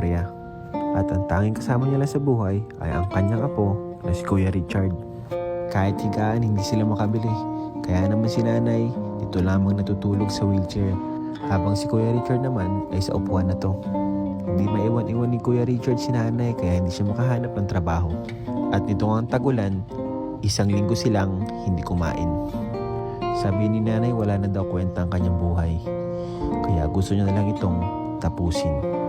Gloria. At ang tanging kasama niya lang sa buhay ay ang kanyang apo na si Kuya Richard. Kahit higaan, hindi sila makabili. Kaya naman si nanay, dito lamang natutulog sa wheelchair. Habang si Kuya Richard naman ay sa upuan na to. Hindi maiwan-iwan ni Kuya Richard si nanay kaya hindi siya makahanap ng trabaho. At nito ang tagulan, isang linggo silang hindi kumain. Sabi ni nanay wala na daw kwenta ang kanyang buhay. Kaya gusto niya na lang itong tapusin.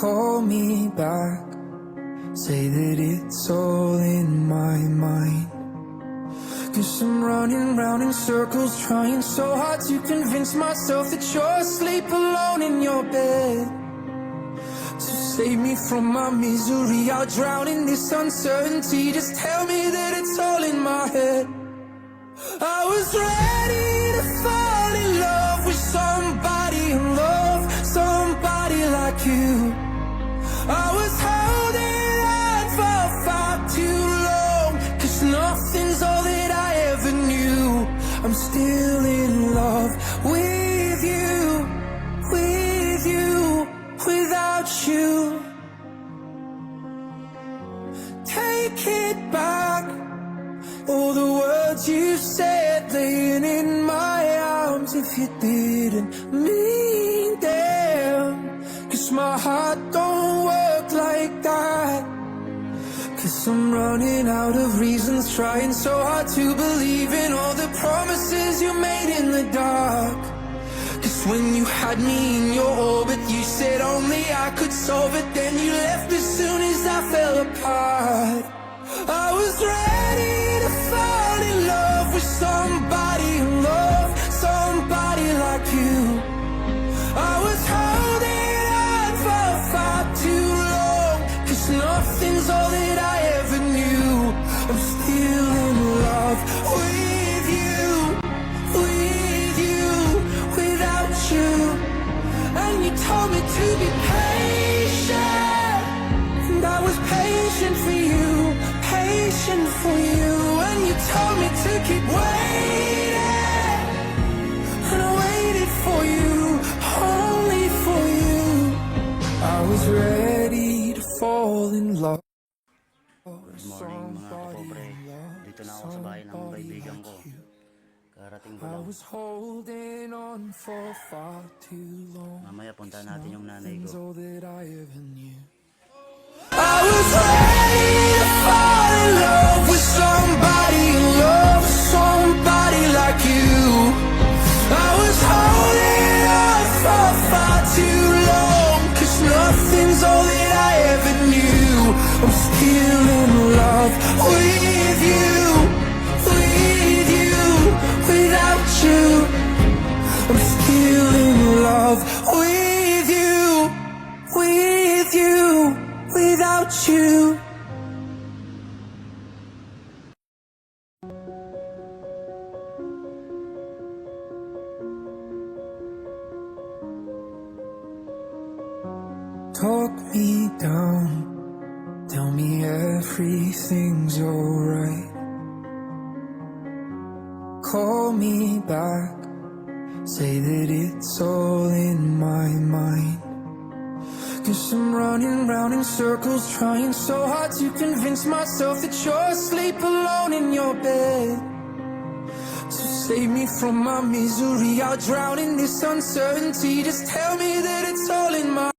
Call me back, say that it's all in my mind. Cause I'm running round in circles, trying so hard to convince myself that you're asleep alone in your bed. To save me from my misery, I'll drown in this uncertainty. Just tell me that it's all in my head. I was ready to fall you said laying in my arms if you didn't mean them. Cause my heart don't work like that. Cause I'm running out of reasons, trying so hard to believe in all the promises you made in the dark. Cause when you had me in your orbit, you said only I could solve it. Then you left as soon as I fell apart. I was ready to fall in love with somebody ng kaibigan ko. Karating ko lang. Mamaya punta natin yung nanay ko. I was ready to fall in love Talk me down, tell me everything's alright. Call me back, say that it's all in my mind. Cause I'm running round in circles, trying so hard to convince myself that you're asleep alone in your bed. So save me from my misery, I'll drown in this uncertainty. Just tell me that it's all in my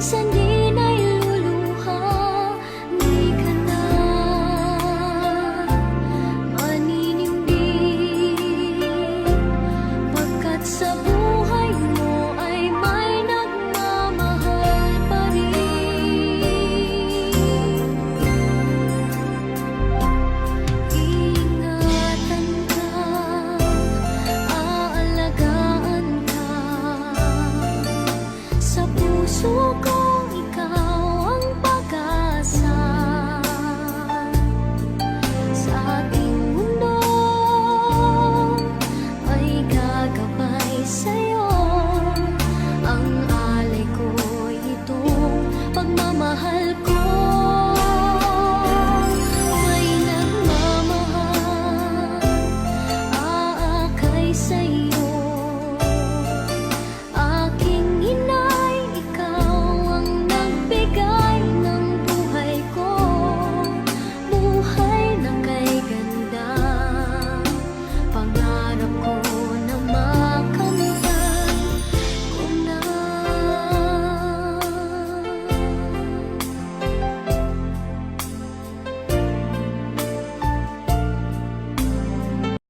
Xanh